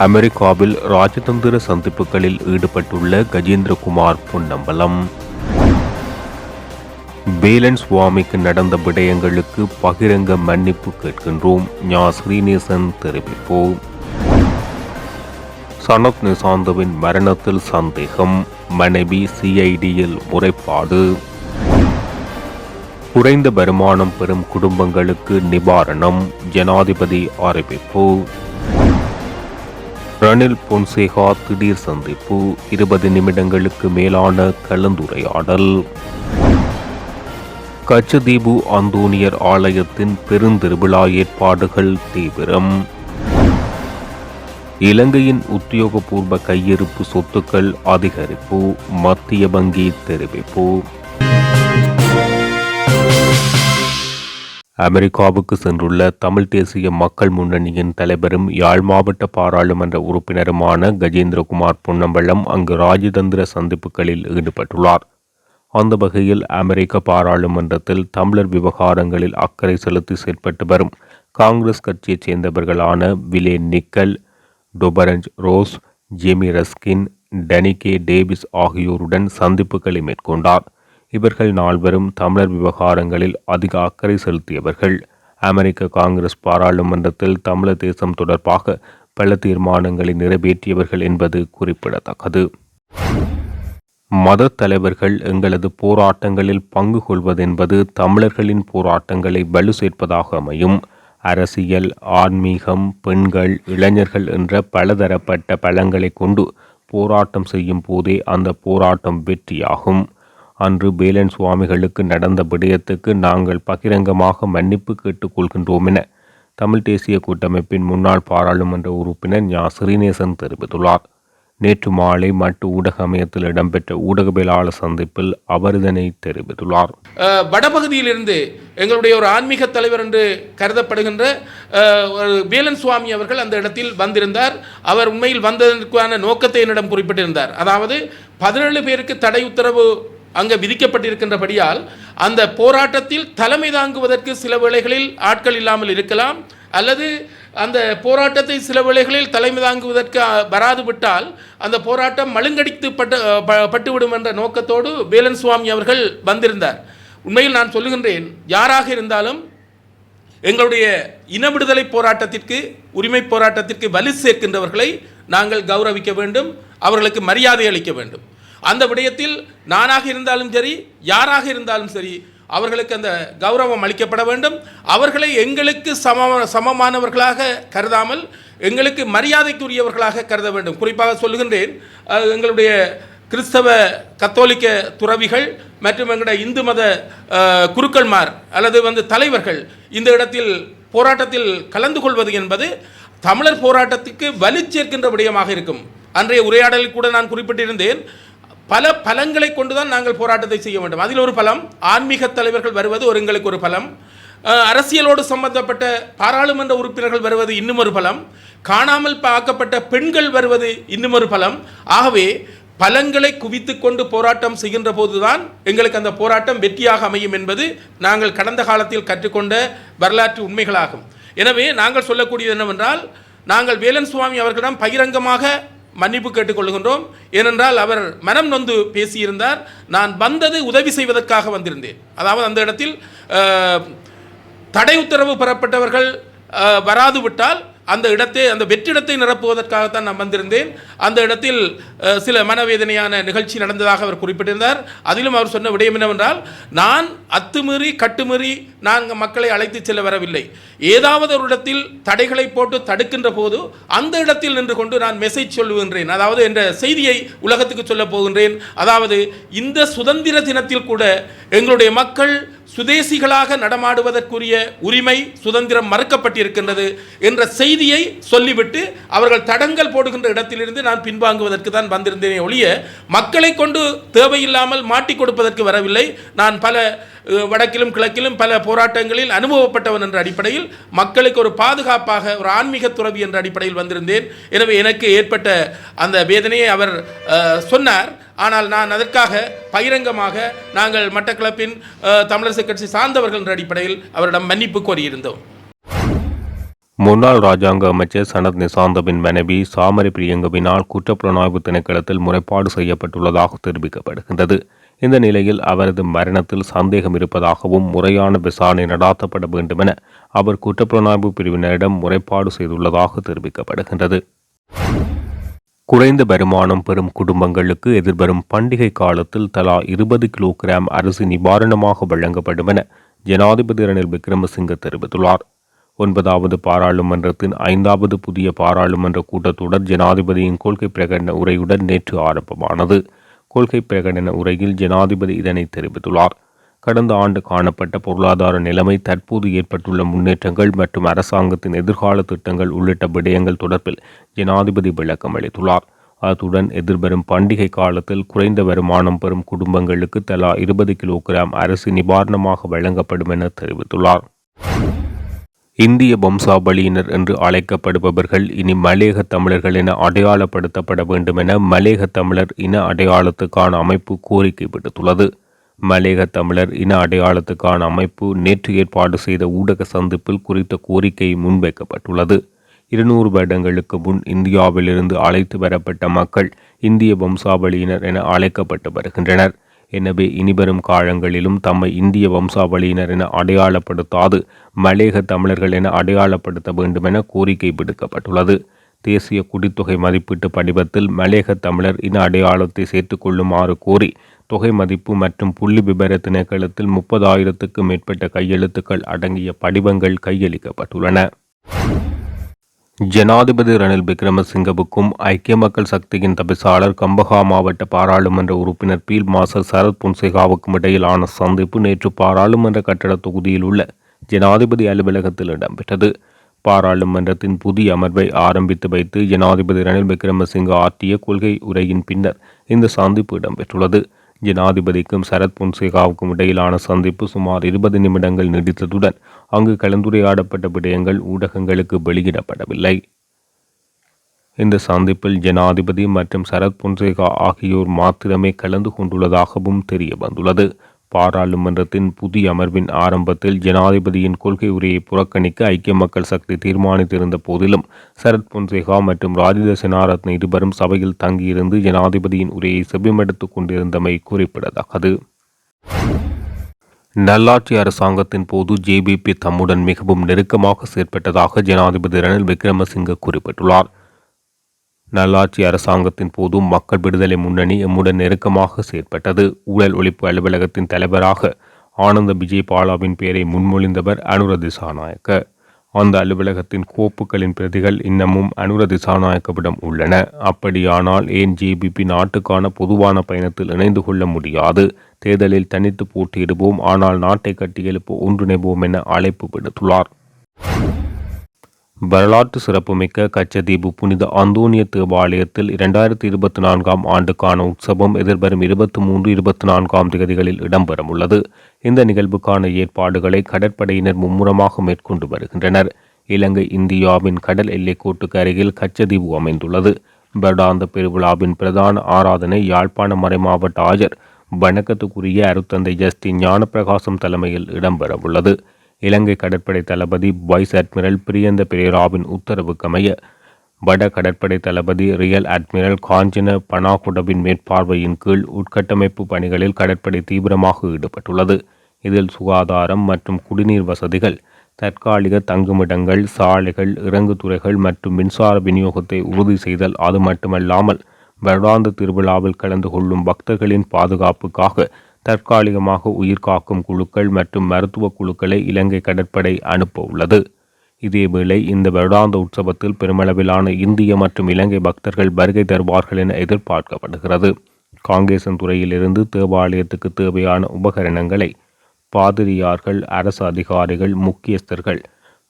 அமெரிக்காவில் ராஜதந்திர சந்திப்புகளில் ஈடுபட்டுள்ள கஜேந்திரகுமார் பொன்னம்பலம். வேலன் சுவாமிக்கு நடந்த விடயங்களுக்கு பகிரங்க மன்னிப்பு கேட்கின்றோம். ஞா. ஸ்ரீநேசன் தெரிவிப்போம். சனத் நிசாந்தவின் மரணத்தில் சந்தேகம். மனைவி சிஐடியில் முறைப்பாடு. குறைந்த வருமானம் பெறும் குடும்பங்களுக்கு நிவாரணம். ஜனாதிபதி அறிவிப்பு. ரணில் பொன்சேகா திடீர் சந்திப்பு. இருபது நிமிடங்களுக்கு மேலான கலந்துரையாடல். கச்சதீபு அந்தோனியர் ஆலயத்தின் பெருந்திருவிழா ஏற்பாடுகள் தீவிரம். இலங்கையின் உத்தியோகபூர்வ கையிருப்பு சொத்துக்கள் அதிகரிப்பு மத்திய வங்கி தெரிவிப்பு. அமெரிக்காவுக்கு சென்றுள்ள தமிழ் தேசிய மக்கள் முன்னணியின் தலைவரும் யாழ் மாவட்ட பாராளுமன்ற உறுப்பினருமான கஜேந்திரகுமார் பொன்னம்பலம் அங்கு ராஜதந்திர சந்திப்புகளில் ஈடுபட்டுள்ளார். அந்த வகையில் அமெரிக்க பாராளுமன்றத்தில் தமிழர் விவகாரங்களில் அக்கறை செலுத்தி செயற்பட்டு வரும் காங்கிரஸ் கட்சியைச் சேர்ந்தவர்களான Wiley Nickel டொபரஞ்ச் Ross Jamie Raskin டெனிகே டேவிஸ் ஆகியோருடன் சந்திப்புகளை மேற்கொண்டார். இவர்கள் நால்வரும் தமிழர் விவகாரங்களில் அதிக அக்கறை செலுத்தியவர்கள். அமெரிக்க காங்கிரஸ் பாராளுமன்றத்தில் தமிழர் தேசம் தொடர்பாக பல தீர்மானங்களை நிறைவேற்றியவர்கள் என்பது குறிப்பிடத்தக்கது. மத தலைவர்கள் எங்களது போராட்டங்களில் பங்கு கொள்வதென்பது தமிழர்களின் போராட்டங்களை வலு சேர்ப்பதாக அமையும். அரசியல் ஆன்மீகம் பெண்கள் இளைஞர்கள் என்ற பலதரப்பட்ட பலங்களை கொண்டு போராட்டம் செய்யும் போதே அந்த போராட்டம் வெற்றியாகும். அன்று பேலன் சுவாமிகளுக்கு நடந்த விடயத்துக்கு நாங்கள் பகிரங்கமாக மன்னிப்பு கேட்டுக்கொள்கின்றோம் என தமிழ் தேசிய கூட்டமைப்பின் முன்னாள் பாராளுமன்ற உறுப்பினர் ஞா. ஸ்ரீநேசன் தெரிவித்துள்ளார். நேற்று மாலை மட்டு ஊடக அமையத்தில் இடம்பெற்ற ஊடகவியலாளர் சந்திப்பில் அவர் இதனை தெரிவித்துள்ளார். வடபகுதியிலிருந்து எங்களுடைய ஒரு ஆன்மீக தலைவர் என்று கருதப்படுகின்ற ஒரு வேலன் சுவாமி அவர்கள் அந்த இடத்தில் வந்திருந்தார். அவர் உண்மையில் வந்ததற்கான நோக்கத்தை என்னிடம் குறிப்பிட்டிருந்தார். அதாவது பதினேழு பேருக்கு தடை உத்தரவு அங்கே விதிக்கப்பட்டிருக்கின்றபடியால் அந்த போராட்டத்தில் தலைமை தாங்குவதற்கு சில வேளைகளில் ஆட்கள் இல்லாமல் இருக்கலாம் அல்லது அந்த போராட்டத்தை சில வேளைகளில் தலைமை தாங்குவதற்கு வராது விட்டால் அந்த போராட்டம் மழுங்கடித்து பட்டு ப- பட்டுவிடும் என்ற நோக்கத்தோடு வேலன் சுவாமி அவர்கள் வந்திருந்தார். உண்மையில் நான் சொல்லுகின்றேன் யாராக இருந்தாலும் எங்களுடைய இன விடுதலை போராட்டத்திற்கு உரிமை போராட்டத்திற்கு வலு சேர்க்கின்றவர்களை நாங்கள் கௌரவிக்க வேண்டும் அவர்களுக்கு மரியாதை அளிக்க வேண்டும். அந்த விடயத்தில் நானாக இருந்தாலும் சரி யாராக இருந்தாலும் சரி அவர்களுக்கு அந்த கௌரவம் அளிக்கப்பட வேண்டும். அவர்களை எங்களுக்கு சம சமமானவர்களாக கருதாமல் எங்களுக்கு மரியாதைக்குரியவர்களாக கருத வேண்டும். குறிப்பாக சொல்லுகின்றேன் எங்களுடைய கிறிஸ்தவ கத்தோலிக்க துறவிகள் மற்றும் எங்களுடைய இந்து மத குருக்கள்மார் அல்லது வந்து தலைவர்கள் இந்த இடத்தில் போராட்டத்தில் கலந்து கொள்வது என்பது தமிழர் போராட்டத்துக்கு வலு சேர்க்கின்ற விடயமாக இருக்கும். அன்றைய உரையாடலில் கூட நான் குறிப்பிட்டிருந்தேன் பல பலங்களை கொண்டுதான் நாங்கள் போராட்டத்தை செய்ய வேண்டும். அதில் ஒரு பலம் ஆன்மீக தலைவர்கள் வருவது ஒரு எங்களுக்கு ஒரு பலம். அரசியலோடு சம்பந்தப்பட்ட பாராளுமன்ற உறுப்பினர்கள் வருவது இன்னும் ஒரு பலம். காணாமல் ஆக்கப்பட்ட பெண்கள் வருவது இன்னும் ஒரு பலம். ஆகவே பலங்களை குவித்து கொண்டு போராட்டம் செய்கின்ற போதுதான் எங்களுக்கு அந்த போராட்டம் வெற்றியாக அமையும் என்பது நாங்கள் கடந்த காலத்தில் கற்றுக்கொண்ட வரலாற்று உண்மைகளாகும். எனவே நாங்கள் சொல்லக்கூடியது என்னவென்றால் நாங்கள் வேலன் சுவாமி அவர்களிடம் பகிரங்கமாக மன்னிப்பு கேட்டுக்கொள்கின்றோம். ஏனென்றால் அவர் மனம் நொந்து பேசியிருந்தார். நான் வந்தது உதவி செய்வதற்காக வந்திருந்தேன். அதாவது அந்த இடத்தில் தடை உத்தரவு பெறப்பட்டவர்கள் வராது விட்டால் அந்த இடத்தை அந்த வெற்றிடத்தை நிரப்புவதற்காகத்தான் நான் வந்திருந்தேன். அந்த இடத்தில் சில மனவேதனையான நிகழ்ச்சி நடந்ததாக அவர் குறிப்பிட்டிருந்தார். அதிலும் அவர் சொன்ன விடயம் என்னவென்றால் நான் அத்துமீறி கட்டுமீறி நாங்கள் மக்களை அழைத்து செல்ல வரவில்லை. ஏதாவது ஒரு இடத்தில் தடைகளை போட்டு தடுக்கின்ற போது அந்த இடத்தில் நின்று கொண்டு நான் மெசேஜ் சொல்லுகின்றேன். அதாவது என்ற செய்தியை உலகத்துக்கு சொல்ல போகின்றேன். அதாவது இந்த சுதந்திர தினத்தில் கூட எங்களுடைய மக்கள் சுதேசிகளாக நடமாடுவதற்குரிய உரிமை சுதந்திரம் மறுக்கப்பட்டிருக்கின்றது என்ற செய்தியை சொல்லிவிட்டு அவர்கள் தடங்கல் போடுகின்ற இடத்திலிருந்து நான் பின்வாங்குவதற்கு தான் வந்திருந்தேனே ஒழிய மக்களை கொண்டு தேவையில்லாமல் மாட்டிக் கொடுப்பதற்கு வரவில்லை. நான் பல வடக்கிலும் கிழக்கிலும் பல போராட்டங்களில் அனுபவப்பட்டவன் என்ற அடிப்படையில் மக்களுக்கு ஒரு பாதுகாப்பாக ஒரு ஆன்மீக துறவி என்ற அடிப்படையில் வந்திருந்தேன். எனவே எனக்கு ஏற்பட்ட அந்த வேதனையை அவர் சொன்னார். ஆனால் நான் அதற்காக பகிரங்கமாக நாங்கள் மட்டக்களப்பின் தமிழரசு கட்சி சார்ந்தவர்கள் என்ற அடிப்படையில் அவரிடம் மன்னிப்பு கோரியிருந்தோம். முன்னாள் ராஜாங்க அமைச்சர் சனத் நிசாந்தவின் மனைவி சாமரி பிரியங்கவினால் குற்றப்புலனாய்வு திணைக்களத்தில் முறைப்பாடு செய்யப்பட்டுள்ளதாக தெரிவிக்கப்படுகின்றது. இந்த நிலையில் அவரது மரணத்தில் சந்தேகம் இருப்பதாகவும் முறையான விசாரணை நடாத்தப்பட வேண்டுமென அவர் குற்றப்புலனாய்வு பிரிவினரிடம் முறைப்பாடு செய்துள்ளதாக தெரிவிக்கப்படுகின்றது. குறைந்த வருமானம் பெறும் குடும்பங்களுக்கு எதிர்வரும் பண்டிகை காலத்தில் தலா இருபது கிலோகிராம் அரிசி நிவாரணமாக வழங்கப்படும் என ஜனாதிபதி ரணில் விக்ரமசிங்க தெரிவித்துள்ளார். ஒன்பதாவது பாராளுமன்றத்தின் ஐந்தாவது புதிய பாராளுமன்ற கூட்டத்தொடர் ஜனாதிபதியின் கொள்கை பிரகடன உரையுடன் நேற்று ஆரம்பமானது. கொள்கை பிரகடன உரையில் ஜனாதிபதி இதனை தெரிவித்துள்ளார். கடந்த ஆண்டு காணப்பட்ட பொருளாதார நிலைமை தற்போது ஏற்பட்டுள்ள முன்னேற்றங்கள் மற்றும் அரசாங்கத்தின் எதிர்கால திட்டங்கள் உள்ளிட்ட விடயங்கள் தொடர்பில் ஜனாதிபதி விளக்கம் அளித்துள்ளார். அத்துடன் எதிர்வரும் பண்டிகை காலத்தில் குறைந்த வருமானம் பெறும் குடும்பங்களுக்கு தலா இருபது கிலோகிராம் அரசு நிவாரணமாக வழங்கப்படும் என தெரிவித்துள்ளார். இந்திய வம்சாவளியினர் என்று அழைக்கப்படுபவர்கள் இனி மலேக தமிழர்கள் என அடையாளப்படுத்தப்பட வேண்டும் என மலேக தமிழர் இன அடையாளத்துக்கான அமைப்பு கோரிக்கை விடுத்துள்ளது. மலேக தமிழர் இன அடையாளத்துக்கான அமைப்பு நேற்று ஏற்பாடு செய்த ஊடக சந்திப்பில் குறித்த கோரிக்கை முன்வைக்கப்பட்டுள்ளது. இருநூறு வருடங்களுக்கு முன் இந்தியாவிலிருந்து அழைத்து வரப்பட்ட மக்கள் இந்திய வம்சாவளியினர் என அழைக்கப்பட்டு வருகின்றனர். எனவே இனிவரும் காலங்களிலும் தம்மை இந்திய வம்சாவளியினர் என அடையாளப்படுத்தாது மலேக தமிழர்கள் என அடையாளப்படுத்த வேண்டுமென கோரிக்கை விடுக்கப்பட்டுள்ளது. தேசிய குடித்தொகை மதிப்பீட்டு படிவத்தில் மலேக தமிழர் இன அடையாளத்தை சேர்த்துக்கொள்ளுமாறு கோரி தொகை மதிப்பு மற்றும் புள்ளி விபர திணைக்களத்தில் முப்பதாயிரத்துக்கும் மேற்பட்ட கையெழுத்துக்கள் அடங்கிய படிவங்கள் கையளிக்கப்பட்டுள்ளன. ஜனாதிபதி ரணில் விக்ரமசிங்கவுக்கும் ஐக்கிய மக்கள் சக்தியின் தபிசாளர் கம்பஹா மாவட்ட பாராளுமன்ற உறுப்பினர் பீல் மாசர் சரத் புன்சேகாவுக்கும் இடையிலான சந்திப்பு நேற்று பாராளுமன்ற கட்டட தொகுதியில் உள்ள ஜனாதிபதி அலுவலகத்தில் இடம்பெற்றது. பாராளுமன்றத்தின் புதிய அமர்வை ஆரம்பித்து வைத்து ஜனாதிபதி ரணில் விக்ரமசிங்க ஆற்றிய கொள்கை உரையின் பின்னர் இந்த சந்திப்பு இடம்பெற்றுள்ளது. ஜனாதிபதிக்கும் சரத் பொன்சேகாவுக்கும் இடையிலான சந்திப்பு சுமார் இருபது நிமிடங்கள் நீடித்ததுடன் அங்கு கலந்துரையாடப்பட்ட விடயங்கள் ஊடகங்களுக்கு வெளியிடப்படவில்லை. இந்த சந்திப்பில் ஜனாதிபதி மற்றும் சரத் பொன்சேகா ஆகியோர் மாத்திரமே கலந்து கொண்டுள்ளதாகவும் தெரிய வந்துள்ளது பாராளுமன்றத்தின் புதிய அமர்வின் ஆரம்பத்தில் ஜனாதிபதியின் கொள்கை உரையை புறக்கணிக்க ஐக்கிய மக்கள் சக்தி தீர்மானித்திருந்த போதிலும் சரத் பொன்சேகா மற்றும் ராஜித செனாரத்ன இருவரும் சபையில் தங்கியிருந்து ஜனாதிபதியின் உரையை செவிமடுத்துக் கொண்டிருந்தமை குறிப்பிடத்தக்கது. நல்லாட்சி அரசாங்கத்தின் போது ஜேபிபி தம்முடன் மிகவும் நெருக்கமாக செயற்பட்டதாக ஜனாதிபதி ரணில் விக்ரமசிங்க குறிப்பிட்டுள்ளார். நல்லாட்சி அரசாங்கத்தின் போதும் மக்கள் விடுதலை முன்னணி எம்முடன் நெருக்கமாக செயற்பட்டது. ஊழல் ஒழிப்பு அலுவலகத்தின் தலைவராக ஆனந்த விஜய் பாலாவின் பெயரை முன்மொழிந்தவர் அனுரதிசாநாயக்க. அந்த அலுவலகத்தின் கோப்புகளின் பிரதிகள் இன்னமும் அனுரதிசாநாயக்கவிடம் உள்ளன. அப்படியானால் ஏன் ஜேபிபி நாட்டுக்கான பொதுவான பயணத்தில் இணைந்து கொள்ள முடியாது? தேர்தலில் தனித்து போட்டியிடுவோம் ஆனால் நாட்டை கட்டியெழுப்ப ஒன்றிணைவோம் என அழைப்பு விடுத்துள்ளார். வரலாற்று சிறப்புமிக்க கச்சதீவு புனித அந்தோனிய தேவாலயத்தில் இரண்டாயிரத்தி இருபத்தி நான்காம் ஆண்டுக்கான உற்சவம் எதிர்வரும் இருபத்தி மூன்று இருபத்தி நான்காம் தேதிகளில் இடம்பெறவுள்ளது. இந்த நிகழ்வுக்கான ஏற்பாடுகளை கடற்படையினர் மும்முரமாக மேற்கொண்டு வருகின்றனர். இலங்கை இந்தியாவின் கடல் எல்லைக்கோட்டுக்கு அருகில் கச்சதீவு அமைந்துள்ளது. வருடாந்த பெருவிழாவின் பிரதான ஆராதனை யாழ்ப்பாண மறைமாவட்ட ஆஜர் வணக்கத்துக்குரிய அருத்தந்தை ஜஸ்டின் ஞானப்பிரகாசம் தலைமையில் இடம்பெறவுள்ளது. இலங்கை கடற்படை தளபதி வைஸ் அட்மிரல் பிரியந்த பிரேராவின் உத்தரவுக்கமைய வட கடற்படை தளபதி ரியல் அட்மிரல் காஞ்சன பனாகுடவின் மேற்பார்வையின் கீழ் உட்கட்டமைப்பு பணிகளில் கடற்படை தீவிரமாக ஈடுபட்டுள்ளது. இதில் சுகாதாரம் மற்றும் குடிநீர் வசதிகள் தற்காலிக தங்குமிடங்கள் சாலைகள் இறங்குதுறைகள் மற்றும் மின்சார விநியோகத்தை உறுதி செய்தல் அது மட்டுமல்லாமல் வருடாந்த திருவிழாவில் கலந்து கொள்ளும் பக்தர்களின் பாதுகாப்புக்காக தற்காலிகமாக உயிர்காக்கும் குழுக்கள் மற்றும் மருத்துவ குழுக்களை இலங்கை கடற்படை அனுப்ப உள்ளது. இதேவேளை இந்த வருடாந்த உற்சவத்தில் பெருமளவிலான இந்திய மற்றும் இலங்கை பக்தர்கள் வருகை தருவார்கள் என எதிர்பார்க்கப்படுகிறது. காங்கேசன் துறையிலிருந்து தேவாலயத்துக்கு தேவையான உபகரணங்களை பாதிரியார்கள் அரசு அதிகாரிகள் முக்கியஸ்தர்கள்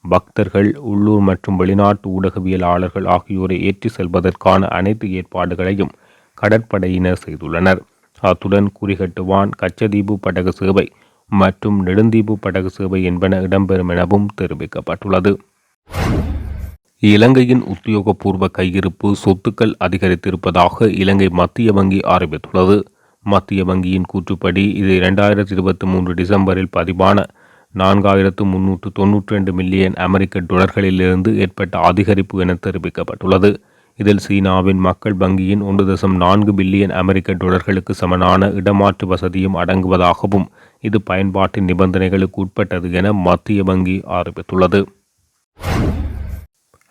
பக்தர்கள் உள்ளூர் மற்றும் வெளிநாட்டு ஊடகவியலாளர்கள் ஆகியோரை ஏற்றி செல்வதற்கான அனைத்து ஏற்பாடுகளையும் கடற்படையினர் செய்துள்ளனர். அத்துடன் குறிகட்டுவான் கச்சதீபு படகு சேவை மற்றும் நெடுந்தீபு படகு சேவை என்பன இடம்பெறும் எனவும் தெரிவிக்கப்பட்டுள்ளது. இலங்கையின் உத்தியோகபூர்வ கையிருப்பு சொத்துக்கள் அதிகரித்திருப்பதாக இலங்கை மத்திய வங்கி அறிவித்துள்ளது. மத்திய வங்கியின் கூற்றுப்படி இது இரண்டாயிரத்தி இருபத்தி மூன்று டிசம்பரில் பதிவான நான்காயிரத்து முன்னூற்று தொன்னூற்றி ரெண்டு மில்லியன் அமெரிக்க டொலர்களிலிருந்து ஏற்பட்ட அதிகரிப்பு என தெரிவிக்கப்பட்டுள்ளது. இதில் சீனாவின் மக்கள் வங்கியின் ஒன்று தசம் நான்கு பில்லியன் அமெரிக்க டொலர்களுக்கு சமனான இடமாற்று வசதியும் அடங்குவதாகவும் இது பயன்பாட்டின் நிபந்தனைகளுக்கு உட்பட்டது என மத்திய வங்கி அறிவித்துள்ளது.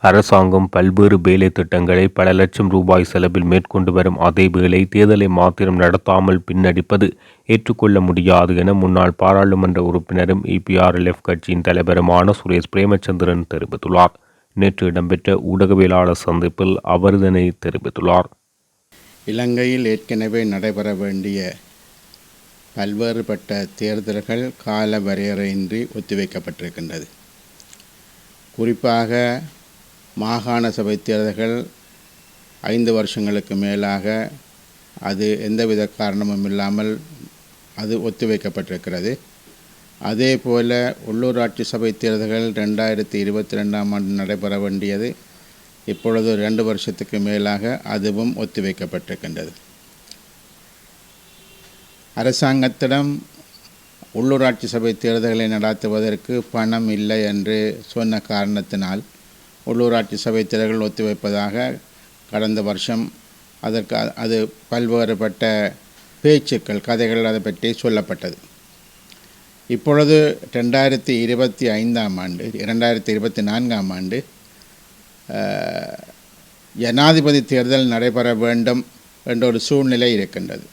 அரசாங்கம் பல்வேறு வேலை திட்டங்களை பல லட்சம் ரூபாய் செலவில் மேற்கொண்டு வரும் அதே வேலை தேர்தலை மாத்திரம் நடத்தாமல் பின்னடிப்பது ஏற்றுக்கொள்ள முடியாது என முன்னாள் பாராளுமன்ற உறுப்பினரும் இபிஆர்எல்எஃப் கட்சியின் தலைவருமான சுரேஷ் பிரேமச்சந்திரன் தெரிவித்துள்ளார். நேற்று இடம்பெற்ற ஊடகவியலாளர் சந்திப்பில் அவர் இதனை தெரிவித்துள்ளார். இலங்கையில் ஏற்கனவே நடைபெற வேண்டிய பல்வேறுபட்ட தேர்தல்கள் கால வரையறையின்றி ஒத்திவைக்கப்பட்டிருக்கின்றது. குறிப்பாக மாகாண சபை தேர்தல்கள் ஐந்து வருஷங்களுக்கு மேலாக அது எந்தவித காரணமும் இல்லாமல் அது ஒத்திவைக்கப்பட்டிருக்கிறது. அதே போல உள்ளூராட்சி சபை தேர்தல்கள் ரெண்டாயிரத்தி இருபத்தி ரெண்டாம் ஆண்டு நடைபெற வேண்டியது. இப்பொழுது ரெண்டு வருஷத்துக்கு மேலாக அதுவும் ஒத்திவைக்கப்பட்டிருக்கின்றது. அரசாங்கத்திடம் உள்ளூராட்சி சபை தேர்தல்களை நடத்துவதற்கு பணம் இல்லை என்று சொன்ன காரணத்தினால் உள்ளூராட்சி சபை தேர்தல்கள் ஒத்திவைப்பதாக கடந்த வருஷம் அதற்கு அது பல்வேறுபட்ட பேச்சுக்கள் கதைகள் அதை பற்றி சொல்லப்பட்டது. இப்பொழுது ரெண்டாயிரத்தி இருபத்தி ஐந்தாம் ஆண்டு இரண்டாயிரத்தி இருபத்தி நான்காம் ஆண்டு ஜனாதிபதி தேர்தல் நடைபெற வேண்டும் என்ற ஒரு சூழ்நிலை இருக்கின்றது.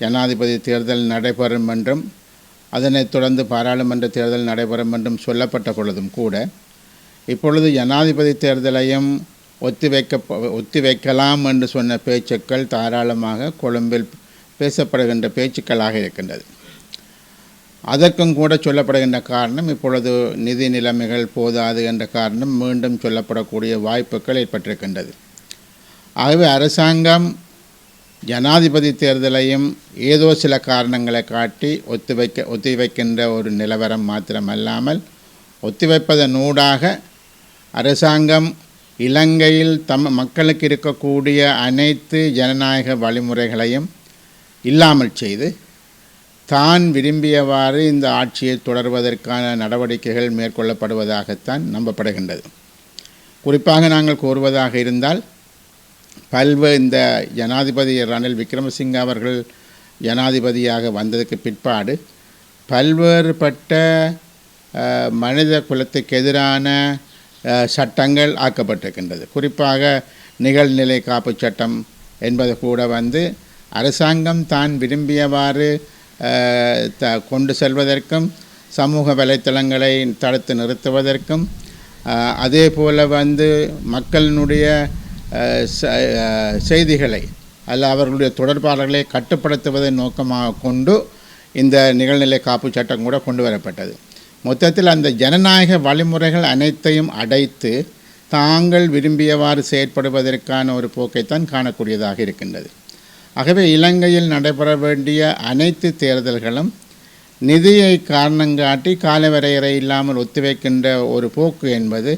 ஜனாதிபதி தேர்தல் நடைபெறும் என்றும் அதனைத் தொடர்ந்து பாராளுமன்ற தேர்தல் நடைபெறும் என்றும் சொல்லப்பட்ட பொழுதும் கூட இப்பொழுது ஜனாதிபதி தேர்தலையும் ஒத்திவைக்க ஒத்திவைக்கலாம் என்று சொன்ன பேச்சுக்கள் தாராளமாக கொழும்பில் பேசப்படுகின்ற பேச்சுக்களாக இருக்கின்றது. அதற்கும் கூட சொல்லப்படுகின்ற காரணம் இப்பொழுது நிதி நிலைமைகள் போதாது என்ற காரணம் மீண்டும் சொல்லப்படக்கூடிய வாய்ப்புகள் ஏற்பட்டிருக்கின்றது. ஆகவே அரசாங்கம் ஜனாதிபதி தேர்தலையும் ஏதோ சில காரணங்களை காட்டி ஒத்திவைக்க ஒத்திவைக்கின்ற ஒரு நிலவரம் மாத்திரமல்லாமல் ஒத்திவைப்பதனூடாக அரசாங்கம் இலங்கையில் தம் மக்களுக்கு இருக்கக்கூடிய அனைத்து ஜனநாயக வழிமுறைகளையும் இல்லாமல் செய்து தான் விரும்பியவாறு இந்த ஆட்சியை தொடர்வதற்கான நடவடிக்கைகள் மேற்கொள்ளப்படுவதாகத்தான் நம்பப்படுகின்றது. குறிப்பாக நாங்கள் கூறுவதாக இருந்தால் பல்வே இந்த ஜனாதிபதி ரணில் விக்ரமசிங்க அவர்கள் ஜனாதிபதியாக வந்ததுக்கு பிற்பாடு பல்வேறுபட்ட மனித குலத்துக்கு எதிரான சட்டங்கள் ஆக்கப்பட்டிருக்கின்றது. குறிப்பாக நிகழ்நிலை காப்பு சட்டம் என்பது கூட வந்து அரசாங்கம் தான் விரும்பியவாறு த கொண்டு செல்வதற்கும் சமூக வலைத்தளங்களை தடுத்து நிறுத்துவதற்கும் அதே போல் வந்து மக்களினுடைய ச- செய்திகளை அல்ல அவர்களுடைய தொடர்பாளர்களை கட்டுப்படுத்துவதை நோக்கமாக கொண்டு இந்த நிகழ்நிலை காப்பு சட்டம் கூட கொண்டு வரப்பட்டது. மொத்தத்தில் அந்த ஜனநாயக வழிமுறைகள் அனைத்தையும் அடைத்து தாங்கள் விரும்பியவாறு செயற்படுவதற்கான ஒரு போக்கைத்தான் காணக்கூடியதாக இருக்கின்றது. ஆகவே இலங்கையில் நடைபெற வேண்டிய அனைத்து தேர்தல்களும் நிதியை காரணங்காட்டி காலவரையறை இல்லாமல் ஒத்திவைக்கின்ற ஒரு போக்கு என்பது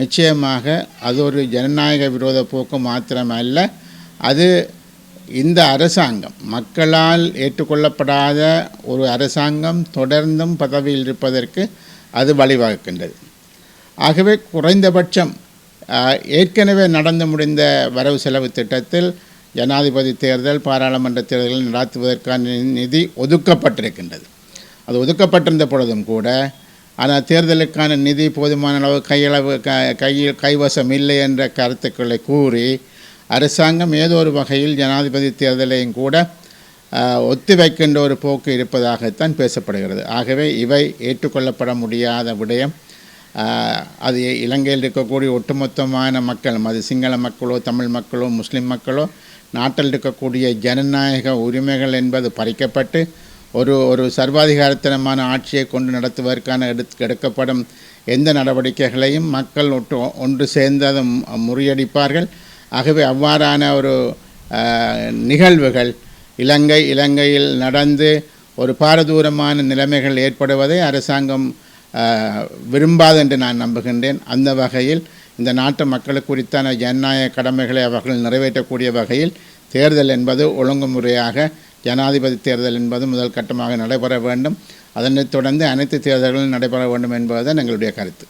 நிச்சயமாக அது ஒரு ஜனநாயக விரோத போக்கு மாத்திரமல்ல. அது இந்த அரசாங்கம் மக்களால் ஏற்றுக்கொள்ளப்படாத ஒரு அரசாங்கம் தொடர்ந்தும் பதவியில் இருப்பதற்கு அது வழிவகுக்கின்றது. ஆகவே குறைந்தபட்சம் ஏற்கனவே நடந்து முடிந்த வரவு செலவு திட்டத்தில் ஜனாதிபதி தேர்தல் பாராளுமன்ற தேர்தல்கள் நடத்துவதற்கான நிதி ஒதுக்கப்பட்டிருக்கின்றது. அது ஒதுக்கப்பட்டிருந்த பொழுதும் கூட ஆனால் தேர்தலுக்கான நிதி போதுமான அளவு கையளவு க கையில் கைவசம் இல்லை என்ற கருத்துக்களை கூறி அரசாங்கம் ஏதோ ஒரு வகையில் ஜனாதிபதி தேர்தலையும் கூட ஒத்தி ஒத்திவைக்கின்ற ஒரு போக்கு இருப்பதாகத்தான் பேசப்படுகிறது. ஆகவே இவை ஏற்றுக்கொள்ளப்பட முடியாத விடயம். அது இலங்கையில் இருக்கக்கூடிய ஒட்டுமொத்தமான மக்கள் அது சிங்கள மக்களோ தமிழ் மக்களோ முஸ்லீம் மக்களோ நாட்டில் இருக்கக்கூடிய ஜனநாயக உரிமைகள் என்பது பறிக்கப்பட்டு ஒரு ஒரு சர்வாதிகாரத்தனமான ஆட்சியை கொண்டு நடத்துவதற்கான எடுத்து எடுக்கப்படும் எந்த நடவடிக்கைகளையும் மக்கள் ஒட்டு ஒன்று சேர்ந்து அதை முறியடிப்பார்கள். ஆகவே அவ்வாறான ஒரு நிகழ்வுகள் இலங்கை இலங்கையில் நடந்து ஒரு பாரதூரமான நிலைமைகள் ஏற்படுவதை அரசாங்கம் விரும்பாது என்று நான் நம்புகின்றேன். அந்த வகையில் இந்த நாட்டு மக்களுக்கு குறித்தான ஜனநாயக கடமைகளை அவர்கள் நிறைவேற்றக்கூடிய வகையில் தேர்தல் என்பது ஒழுங்குமுறையாக ஜனாதிபதி தேர்தல் என்பது முதல் கட்டமாக நடைபெற வேண்டும். அதனைத் தொடர்ந்து அனைத்து தேர்தல்களும் நடைபெற வேண்டும் என்பதுதான் எங்களுடைய கருத்து.